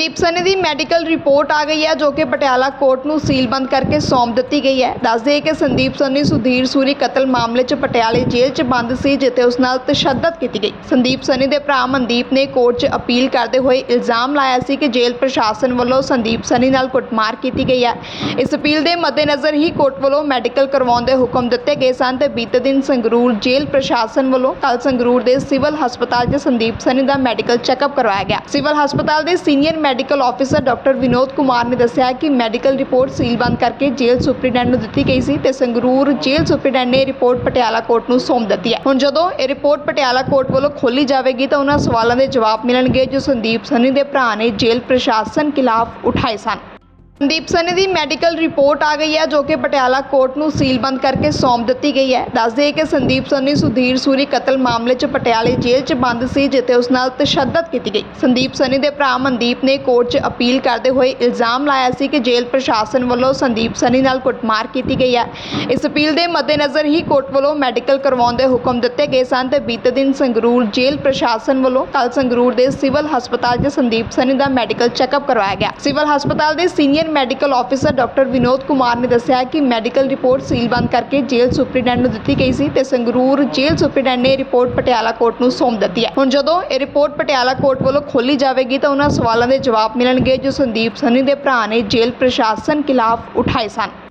ਸੰਦੀਪ ਸਨੀ ਦੀ medical report ਆ ਗਈ ਹੈ, ਜੋ ਕਿ ਪਟਿਆਲਾ ਕੋਰਟ ਨੂੰ ਸੀਲਬੰਦ ਕਰਕੇ ਸੌਂਪ ਦਿੱਤੀ ਗਈ ਹੈ। ਦੱਸ ਦਈਏ ਕਿ ਸੰਦੀਪ ਸਨੀ ਸੁਧੀਰ ਸੂਰੀ ਕਤਲ ਮਾਮਲੇ 'ਚ ਪਟਿਆਲੇ ਜੇਲ੍ਹ 'ਚ ਬੰਦ ਸੀ, ਜਿੱਥੇ ਉਸ ਨਾਲ ਤਸ਼ੱਦਦ ਕੀਤੀ ਗਈ। ਸੰਦੀਪ ਸਨੀ ਦੇ ਭਰਾ ਮਨਦੀਪ ਨੇ ਕੋਰਟ 'ਚ ਅਪੀਲ ਕਰਦੇ ਹੋਏ ਇਲਜ਼ਾਮ ਲਾਇਆ ਸੀ ਕਿ ਜੇਲ੍ਹ ਪ੍ਰਸ਼ਾਸਨ ਵੱਲੋਂ ਸੰਦੀਪ ਸਨੀ ਨਾਲ ਕੁੱਟਮਾਰ ਕੀਤੀ ਗਈ ਹੈ। ਇਸ ਅਪੀਲ ਦੇ ਮੱਦੇਨਜ਼ਰ ਹੀ ਕੋਰਟ ਵੱਲੋਂ ਮੈਡੀਕਲ ਕਰਵਾਉਣ ਦੇ ਹੁਕਮ ਦਿੱਤੇ ਗਏ ਸਨ ਤੇ ਬੀਤੇ ਦਿਨ ਸੰਗਰੂਰ ਜੇਲ੍ਹ ਪ੍ਰਸ਼ਾਸਨ ਵੱਲੋਂ ਕੱਲ ਸੰਗਰੂਰ ਦੇ ਸਿਵਲ ਹਸਪਤਾਲ 'ਚ ਸੰਦੀਪ ਸਨੀ ਦਾ ਮੈਡੀਕਲ ਚੈੱਕਅਪ ਕਰਵਾਇਆ ਗਿਆ। ਸਿਵਲ ਹਸਪਤਾਲ ਦੇ senior medical officer doctor Vinod Kumar ਨੇ ਦੱਸਿਆ ਕਿ ਮੈਡੀਕਲ ਰਿਪੋਰਟ ਸੀਲਬੰਦ ਕਰਕੇ ਜੇਲ੍ਹ ਸੁਪਰੀਡੈਂਟ ਨੂੰ ਦਿੱਤੀ ਗਈ ਸੀ ਤੇ ਸੰਗਰੂਰ ਜੇਲ੍ਹ ਸੁਪਰੀਡੈਂਟ ਨੇ ਇਹ ਰਿਪੋਰਟ ਪਟਿਆਲਾ ਕੋਰਟ ਨੂੰ ਸੌਂਪ ਦਿੱਤੀ ਹੈ। ਹੁਣ ਜਦੋਂ ਇਹ ਰਿਪੋਰਟ ਪਟਿਆਲਾ ਕੋਰਟ ਵੱਲੋਂ ਖੋਲੀ ਜਾਵੇਗੀ ਤਾਂ ਉਹਨਾਂ ਸਵਾਲਾਂ ਦੇ ਜਵਾਬ ਮਿਲਣਗੇ ਜੋ ਸੰਦੀਪ ਸਨੀ ਦੇ ਭਰਾ ਨੇ ਜੇਲ੍ਹ ਪ੍ਰਸ਼ਾਸਨ ਖਿਲਾਫ ਉਠਾਏ ਸਨ। ਸੰਦੀਪ ਸਨੀ ਦੀ ਮੈਡੀਕਲ ਰਿਪੋਰਟ ਆ ਗਈ ਹੈ, ਜੋ ਕਿ ਪਟਿਆਲਾ ਕੋਰਟ ਨੂੰ ਸੀਲਬੰਦ ਕਰਕੇ ਸੌਂਪ ਦਿੱਤੀ ਗਈ ਹੈ। ਦੱਸ ਦਈਏ ਕਿ ਸੰਦੀਪ ਸਨੀ ਸੁਧੀਰ ਸੂਰੀ ਕਤਲ ਮਾਮਲੇ 'ਚ ਪਟਿਆਲੇ ਜੇਲ੍ਹ 'ਚ ਬੰਦ ਸੀ, ਜਿੱਥੇ ਉਸ ਨਾਲ ਤਸ਼ੱਦਦ ਕੀਤੀ ਗਈ। ਸੰਦੀਪ ਸਨੀ ਦੇ ਭਰਾ ਮਨਦੀਪ ਨੇ ਕੋਰਟ 'ਚ ਅਪੀਲ ਕਰਦੇ ਹੋਏ ਇਲਜ਼ਾਮ ਲਾਇਆ ਸੀ ਕਿ ਜੇਲ੍ਹ ਪ੍ਰਸ਼ਾਸਨ ਵੱਲੋਂ ਸੰਦੀਪ ਸਨੀ ਨਾਲ ਕੁੱਟਮਾਰ ਕੀਤੀ ਗਈ ਹੈ। ਇਸ ਅਪੀਲ ਦੇ ਮੱਦੇਨਜ਼ਰ ਹੀ ਕੋਰਟ ਵੱਲੋਂ ਮੈਡੀਕਲ ਕਰਵਾਉਣ ਦੇ ਹੁਕਮ ਦਿੱਤੇ ਗਏ ਸਨ ਤੇ ਬੀਤੇ ਦਿਨ ਸੰਗਰੂਰ ਜੇਲ੍ਹ ਪ੍ਰਸ਼ਾਸਨ ਵੱਲੋਂ ਕੱਲ ਸੰਗਰੂਰ ਦੇ ਸਿਵਲ ਹਸਪਤਾਲ 'ਚ ਸੰਦੀਪ ਸਨੀ ਦਾ ਮੈਡੀਕਲ ਚੈੱਕਅਪ ਕਰਵਾਇਆ ਗਿਆ। ਸਿਵਲ ਹਸਪਤਾਲ ਦੇ senior medical officer doctor Vinod Kumar ਨੇ ਦੱਸਿਆ ਕਿ ਮੈਡੀਕਲ ਰਿਪੋਰਟ ਸੀਲਬੰਦ ਕਰਕੇ ਜੇਲ੍ਹ ਸੁਪਰੀਡੈਂਟ ਨੂੰ ਦਿੱਤੀ ਗਈ ਸੀ ਤੇ ਸੰਗਰੂਰ ਜੇਲ੍ਹ ਸੁਪਰੀਡੈਂਟ ਨੇ ਇਹ ਰਿਪੋਰਟ ਪਟਿਆਲਾ ਕੋਰਟ ਨੂੰ ਸੌਂਪ ਦਿੱਤੀ ਹੈ। ਹੁਣ ਜਦੋਂ ਇਹ ਰਿਪੋਰਟ ਪਟਿਆਲਾ ਕੋਰਟ ਵੱਲੋਂ ਖੋਲੀ ਜਾਵੇਗੀ ਤਾਂ ਉਹਨਾਂ ਸਵਾਲਾਂ ਦੇ ਜਵਾਬ ਮਿਲਣਗੇ ਜੋ ਸੰਦੀਪ ਸਨੀ ਦੇ ਭਰਾ ਨੇ ਜੇਲ੍ਹ ਪ੍ਰਸ਼ਾਸਨ ਖਿਲਾਫ ਉਠਾਏ ਸਨ।